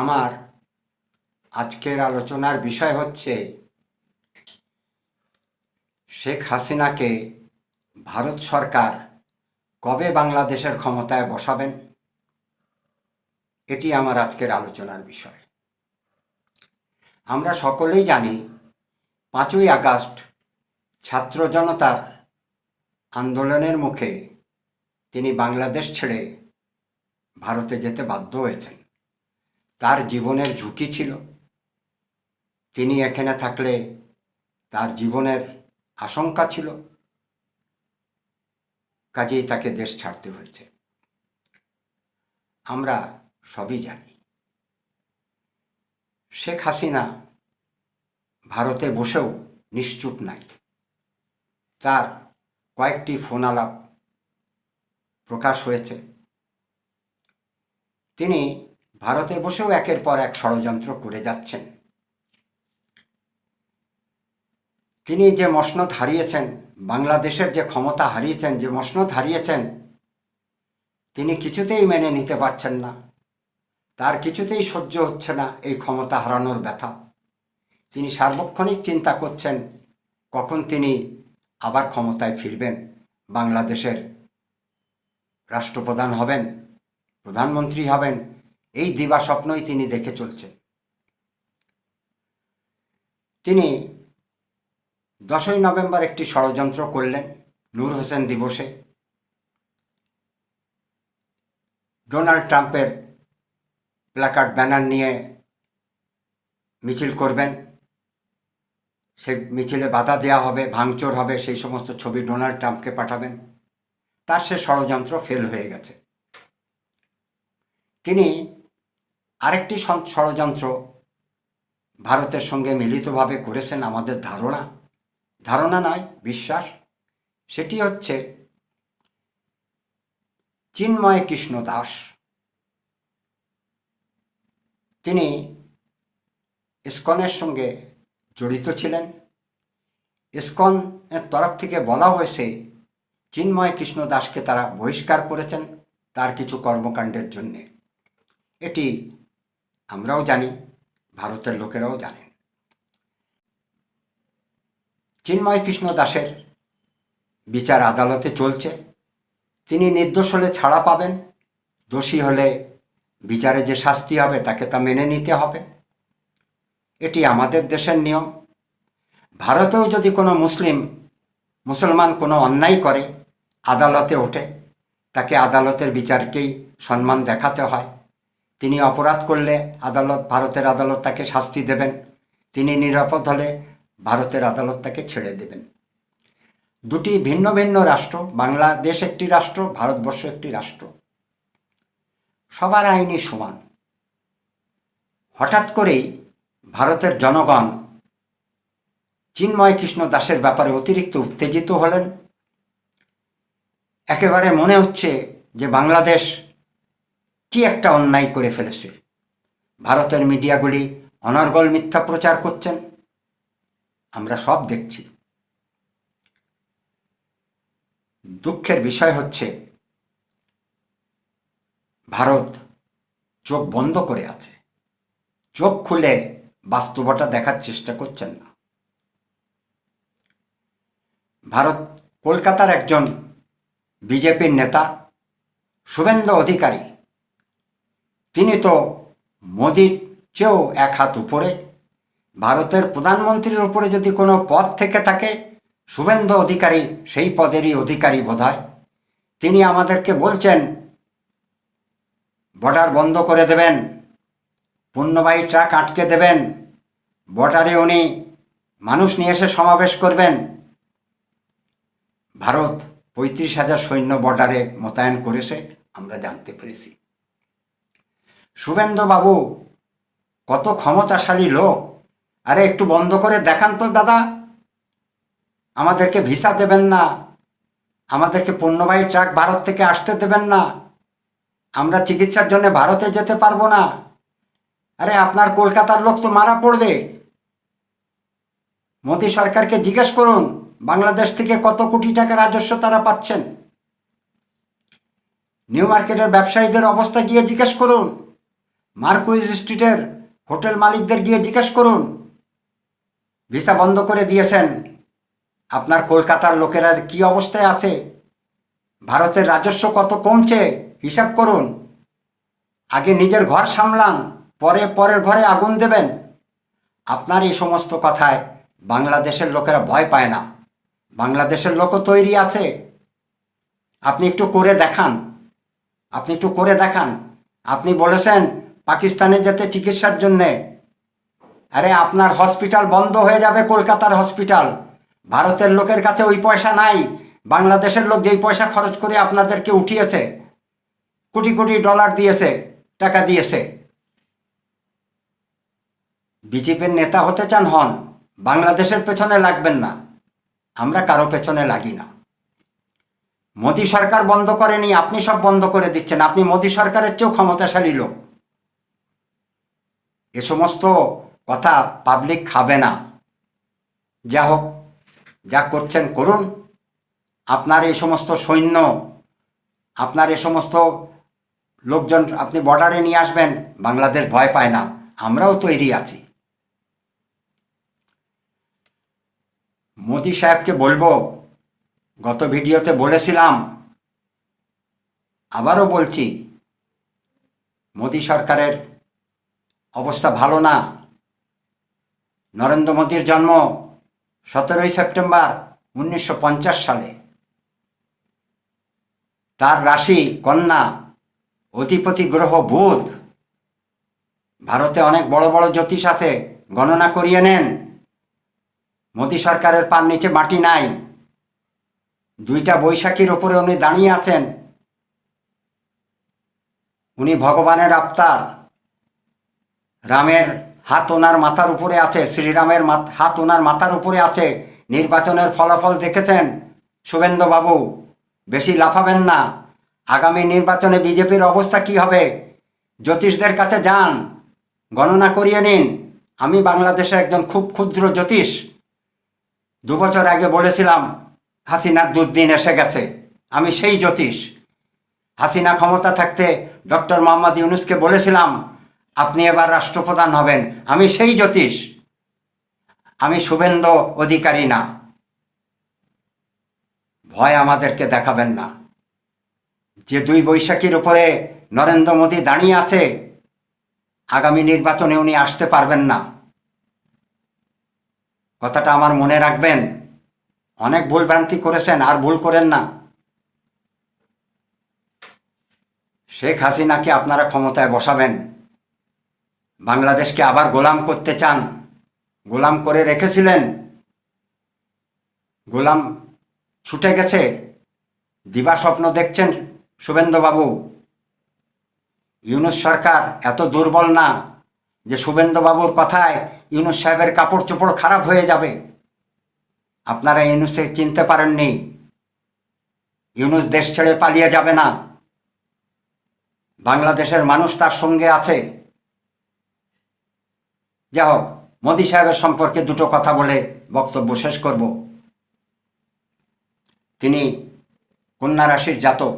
আমার আজকের আলোচনার বিষয় হচ্ছে শেখ হাসিনাকে ভারত সরকার কবে বাংলাদেশের ক্ষমতায় বসাবেন? এটি আমার আজকের আলোচনার বিষয়। আমরা সকলেই জানি পাঁচই আগস্ট ছাত্র জনতার আন্দোলনের মুখে তিনি বাংলাদেশ ছেড়ে ভারতে যেতে বাধ্য হয়েছেন। তার জীবনের ঝুঁকি ছিল। তিনি এখানে থাকলে তার জীবনের আশঙ্কা ছিল। কাজেই তাকে দেশ ছাড়তে হয়েছে। আমরা সবই জানি, শেখ হাসিনা ভারতে বসেও নিশ্চুপ নাই। তার কয়েকটি ফোন আলাপ প্রকাশ হয়েছে। তিনি ভারতে বসেও একের পর এক ষড়যন্ত্র করে যাচ্ছেন। তিনি যে মসনদ হারিয়েছেন, বাংলাদেশের যে ক্ষমতা হারিয়েছেন, যে মসনদ হারিয়েছেন, তিনি কিছুতেই মেনে নিতে পারছেন না। তার কিছুতেই সহ্য হচ্ছে না এই ক্ষমতা হারানোর ব্যথা। তিনি সার্বক্ষণিক চিন্তা করছেন, কখন তিনি আবার ক্ষমতায় ফিরবেন, বাংলাদেশের রাষ্ট্রপ্রধান হবেন, প্রধানমন্ত্রী হবেন এই দিবা স্বপ্নই তিনি দেখে চলছেন। তিনি দশই নভেম্বর একটি ষড়যন্ত্র করলেন নূর হোসেন দিবসে। ডোনাল্ড ট্রাম্পের প্ল্যাকার্ড ব্যানার নিয়ে মিছিল করবেন। সে মিছিলে বাধা দেওয়া হবে, ভাঙচুর হবে, সেই সমস্ত ছবি ডোনাল্ড ট্রাম্পকে পাঠাবেন। তার সে ষড়যন্ত্র ফেল হয়ে গেছে। তিনি আরেকটি ষড়যন্ত্র ভারতের সঙ্গে মিলিতভাবে করেছেন আমাদের ধারণা। ধারণা নয়, বিশ্বাস। সেটি হচ্ছে চিন্ময় কৃষ্ণ দাস। তিনি ইস্কনের সঙ্গে জড়িত ছিলেন। ইস্কনের তরফ থেকে বলা হয়েছে, চিন্ময় কৃষ্ণ দাসকে তারা বহিষ্কার করেছেন তার কিছু কর্মকাণ্ডের জন্যে। এটি আমরাও জানি, ভারতের লোকেরাও জানেন। চিন্ময় কৃষ্ণ দাসের বিচার আদালতে চলছে। তিনি নির্দোষ হলে ছাড়া পাবেন, দোষী হলে বিচারে যে শাস্তি হবে তাকে তা মেনে নিতে হবে। এটি আমাদের দেশের নিয়ম। ভারতেও যদি কোনো মুসলিম, মুসলমান কোনো অন্যায় করে, আদালতে ওঠে, তাকে আদালতের বিচারকেই সম্মান দেখাতে হয়। তিনি অপরাধ করলে আদালত, ভারতের আদালত তাকে শাস্তি দেবেন। তিনি নিরাপদ হলে ভারতের আদালত তাকে ছেড়ে দেবেন। দুটি ভিন্ন ভিন্ন রাষ্ট্র, বাংলাদেশ একটি রাষ্ট্র, ভারতবর্ষ একটি রাষ্ট্র। সবার আইনই সমান। হঠাৎ করেই ভারতের জনগণ চিন্ময় কৃষ্ণ দাসের ব্যাপারে অতিরিক্ত উত্তেজিত হলেন। একেবারে মনে হচ্ছে যে বাংলাদেশ কি একটা অন্যায় করে ফেলেছে? ভারতের মিডিয়াগুলি অনর্গল মিথ্যা প্রচার করছেন। আমরা সব দেখছি। দুঃখের বিষয় হচ্ছে, ভারত চোখ বন্ধ করে আছে। চোখ খুলে বাস্তবতা দেখার চেষ্টা করছেন না। ভারত কলকাতার একজন বিজেপির নেতা, শুভেন্দু অধিকারী তিনি তো মোদির চেয়েও এক হাত উপরে। ভারতের প্রধানমন্ত্রীর উপরে যদি কোনো পদ থেকে থাকে, শুভেন্দু অধিকারী সেই পদেরই অধিকারী বোধ তিনি আমাদেরকে বলছেন, বর্ডার বন্ধ করে দেবেন, পণ্যবাহী ট্রাক আটকে দেবেন, বর্ডারে উনি মানুষ নিয়ে এসে সমাবেশ করবেন। ভারত পঁয়ত্রিশ হাজার সৈন্য বর্ডারে মোতায়েন করেছে, আমরা জানতে পেরেছি। শুভেন্দু বাবু কত ক্ষমতাশালী লোক। আরে একটু বন্ধ করে দেখান তো, দাদা। আমাদেরকে ভিসা দেবেন না। আমাদেরকে পণ্যবাহী ট্রাক ভারত থেকে আসতে দেবেন না। আমরা চিকিৎসার জন্য ভারতে যেতে পারব না। আরে আপনার কলকাতার লোক তো মারা পড়বে। মোদী সরকারকে জিজ্ঞেস করুন, বাংলাদেশ থেকে কত কোটি টাকা রাজস্ব তারা পাচ্ছেন। নিউ মার্কেটের ব্যবসায়ীদের অবস্থা গিয়ে জিজ্ঞেস করুন। মার্কুইজ স্ট্রিটের হোটেল মালিকদের গিয়ে জিজ্ঞেস করুন। ভিসা বন্ধ করে দিয়েছেন। আপনার কলকাতার লোকেরা কি অবস্থায় আছে? ভারতের রাজস্ব কত কমছে? হিসাব করুন। আগে নিজের ঘর সামলান, পরে পরের ঘরে আগুন দেবেন। আপনার এই সমস্ত কথায় বাংলাদেশের লোকেরা ভয় পায় না। বাংলাদেশের লোকও তৈরি আছে। আপনি একটু করে দেখান। আপনি একটু করে দেখান। আপনি বলেছেন পাকিস্তানে যেতে চিকিৎসার জন্যে। আরে, আপনার হসপিটাল বন্ধ হয়ে যাবে কলকাতার হসপিটাল। ভারতের লোকের কাছে ওই পয়সা নাই। বাংলাদেশের লোক যেই পয়সা খরচ করে আপনাদেরকে উঠিয়েছে, কোটি কোটি ডলার দিয়েছে, টাকা দিয়েছে। বিজেপির নেতা হতে চান হন, বাংলাদেশের পেছনে লাগবেন না। আমরা কারও পেছনে লাগি না। মোদী সরকার বন্ধ করেনি, আপনি সব বন্ধ করে দিচ্ছেন। আপনি মোদী সরকারের চেয়েও ক্ষমতাশালী লোক। এ সমস্ত কথা পাবলিক খাবে না। যা হোক, যা করছেন করুন। আপনার এই সমস্ত সৈন্য, আপনার এ সমস্ত লোকজন আপনি বর্ডারে নিয়ে আসবেন, বাংলাদেশ ভয় পায় না। আমরাও তৈরি আছি। মোদি সাহেবকে বলব, গত ভিডিওতে বলেছিলাম, আবারও বলছি, মোদি সরকারের অবস্থা ভালো না। নরেন্দ্র মোদীর জন্ম সতেরোই সেপ্টেম্বর উনিশশো পঞ্চাশ সালে। তার রাশি কন্যা, অধিপতি গ্রহ বুধ। ভারতে অনেক বড় বড় জ্যোতিষ আছে, গণনা করিয়ে নেন। মোদী সরকারের পার নিচে মাটি নাই। দুইটা বৈশাখীর ওপরে উনি দাঁড়িয়ে আছেন। উনি ভগবানের আবতার। রামের হাত ওনার মাথার উপরে আছে, শ্রীরামের হাত ওনার মাথার উপরে আছে। নির্বাচনের ফলাফল দেখেছেন শুভেন্দু বাবু বেশি লাফাবেন না। আগামী নির্বাচনে বিজেপির অবস্থা কি হবে? জ্যোতিষদের কাছে যান। গণনা করিয়ে নিন। আমি বাংলাদেশের একজন খুব ক্ষুদ্র জ্যোতিষ। দু বছর আগে বলেছিলাম, হাসিনার দুর্দিন এসে গেছে। আমি সেই জ্যোতিষ। হাসিনা ক্ষমতা থাকতে ডক্টর মোহাম্মদ ইউনুসকে বলেছিলাম আপনি এবার রাষ্ট্রপ্রধান হবেন। আমি সেই জ্যোতিষ। আমি শুভেন্দু অধিকারী না। ভয় আমাদেরকে দেখাবেন না। যে দুই বৈশাখীর উপরে নরেন্দ্র মোদী দাঁড়িয়ে আছে, আগামী নির্বাচনে উনি আসতে পারবেন না। কথাটা আমার মনে রাখবেন। অনেক ভুলভ্রান্তি করেছেন, আর ভুল করেন না। শেখ হাসিনাকে আপনারা ক্ষমতায় বসাবেন। বাংলাদেশকে আবার গোলাম করতে চান। গোলাম করে রেখেছিলেন। গোলাম ছুটে গেছে। দিবা স্বপ্ন দেখছেন শুভেন্দুবাবু। ইউনুস সরকার এত দুর্বল না যে শুভেন্দুবাবুর কথায় ইউনুস সাহেবের কাপড় চোপড় খারাপ হয়ে যাবে। আপনারা ইউনুসে চিনতে পারেননি। ইউনুস দেশ ছেড়ে পালিয়ে যাবে না। বাংলাদেশের মানুষ তার সঙ্গে আছে। যা হোক, মোদী সাহেবের সম্পর্কে দুটো কথা বলে বক্তব্য শেষ করব। তিনি কন্যা রাশির জাতক।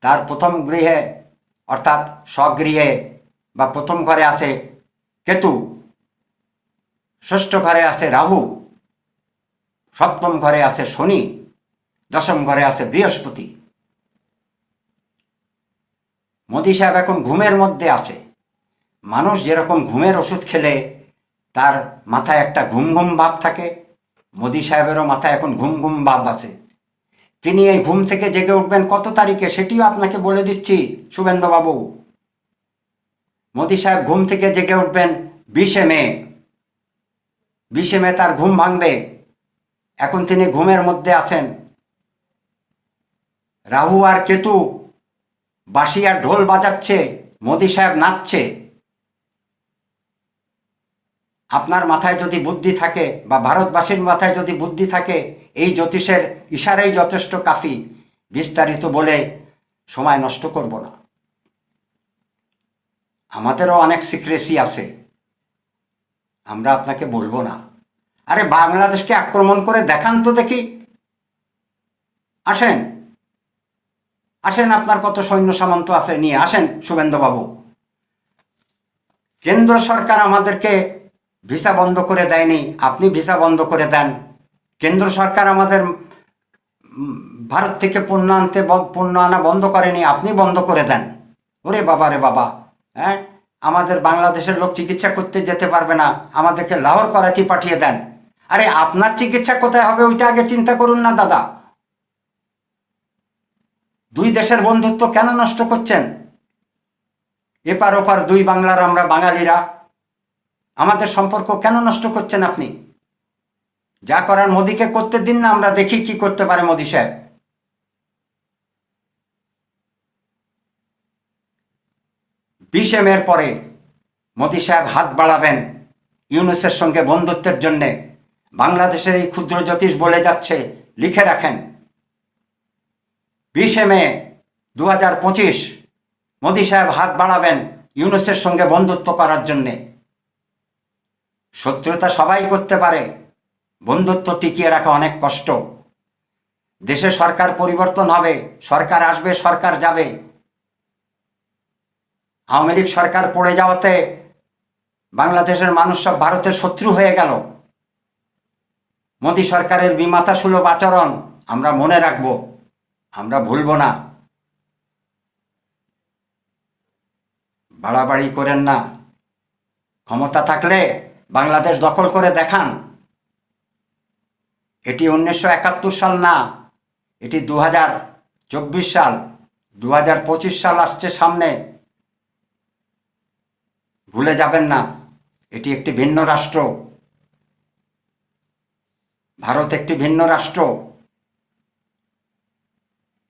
তার প্রথম গৃহে, অর্থাৎ স্বগৃহে বা প্রথম ঘরে আছে কেতু, ষষ্ঠ ঘরে আছে রাহু, সপ্তম ঘরে আছে শনি, দশম ঘরে আছে বৃহস্পতি। মোদী সাহেব এখন ঘুমের মধ্যে আছে। মানুষ যেরকম ঘুমের ওষুধ খেলে তার মাথায় একটা ঘুম ঘুম ভাব থাকে। মোদী সাহেবেরও মাথায় এখন ঘুম ঘুম ভাব আছে। তিনি এই ঘুম থেকে জেগে উঠবেন কত তারিখে সেটিও আপনাকে বলে দিচ্ছি, শুভেন্দুবাবু। মোদী সাহেব ঘুম থেকে জেগে উঠবেন বিশে মে। বিশে মে তার ঘুম ভাঙবে। এখন তিনি ঘুমের মধ্যে আছেন। রাহু আর কেতু বাঁশি আর ঢোল বাজাচ্ছে, মোদী সাহেব নাচছে। আপনার মাথায় যদি বুদ্ধি থাকে বা ভারতবাসীর মাথায় যদি বুদ্ধি থাকে, এই জ্যোতিষের ইশারাই যথেষ্ট কাফি। বিস্তারিত বলে সময় নষ্ট করব না। আমাদেরও অনেক সিক্রেসি আছে। আমরা আপনাকে বলব না। আরে বাংলাদেশকে আক্রমণ করে দেখান তো দেখি। আসেন। আসেন, আপনার কত সৈন্য সামন্ত আছে, নিয়ে আসেন শুভেন্দুবাবু কেন্দ্র সরকার আমাদেরকে ভিসা বন্ধ করে দেয়নি। আপনি ভিসা বন্ধ করে দেন। কেন্দ্র সরকার আমাদের ভারত থেকে পণ্য আনতে পণ্য আনা বন্ধ করেনি, আপনি বন্ধ করে দেন। ওরে বাবা রে বাবা হ্যাঁ? আমাদের বাংলাদেশের লোক চিকিৎসা করতে যেতে পারবে না। আমাদেরকে লাহোর, করাচি পাঠিয়ে দেন। আরে আপনার চিকিৎসা কোথায় হবে ওইটা আগে চিন্তা করুন না, দাদা। দুই দেশের বন্ধুত্ব কেন নষ্ট করছেন? এপার ওপার দুই বাংলার আমরা বাঙালিরা। আমাদের সম্পর্ক কেন নষ্ট করছেন আপনি? যা করার মোদিকে করতে দিন না, আমরা দেখি কি করতে পারে মোদি সাহেব। বিশে মের পরে মোদি সাহেব হাত বাড়াবেন ইউনুসের সঙ্গে বন্ধুত্বের জন্যে। বাংলাদেশের এই ক্ষুদ্র জ্যোতিষ বলে যাচ্ছে, লিখে রাখেন। বিশে মে দু হাজার পঁচিশ মোদি সাহেব হাত বাড়াবেন ইউনুসের সঙ্গে বন্ধুত্ব করার জন্যে। শত্রুতা সবাই করতে পারে। বন্ধুত্ব টিকিয়ে রাখা অনেক কষ্ট। দেশে সরকার পরিবর্তন হবে, সরকার আসবে, সরকার যাবে। আওয়ামী লীগ সরকার পড়ে যাওয়াতে বাংলাদেশের মানুষ সব ভারতের শত্রু হয়ে গেল। মোদী সরকারের বিমাতা সুলভ আচরণ আমরা মনে রাখব, আমরা ভুলব না। বাড়াবাড়ি করেন না। ক্ষমতা থাকলে বাংলাদেশ দখল করে দেখান। এটি উনিশশো একাত্তর সাল না, এটি দু হাজার চব্বিশ সাল দু হাজার পঁচিশ সাল আসছে সামনে। ভুলে যাবেন না, এটি একটি ভিন্ন রাষ্ট্র। ভারত একটি ভিন্ন রাষ্ট্র।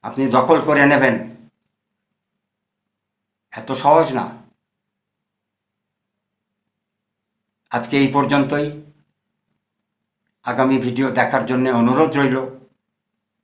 আপনি দখল করে নেবেন। এত সহজ না। আজকে এই পর্যন্তই। আগামী ভিডিও দেখার জন্য অনুরোধ রইল।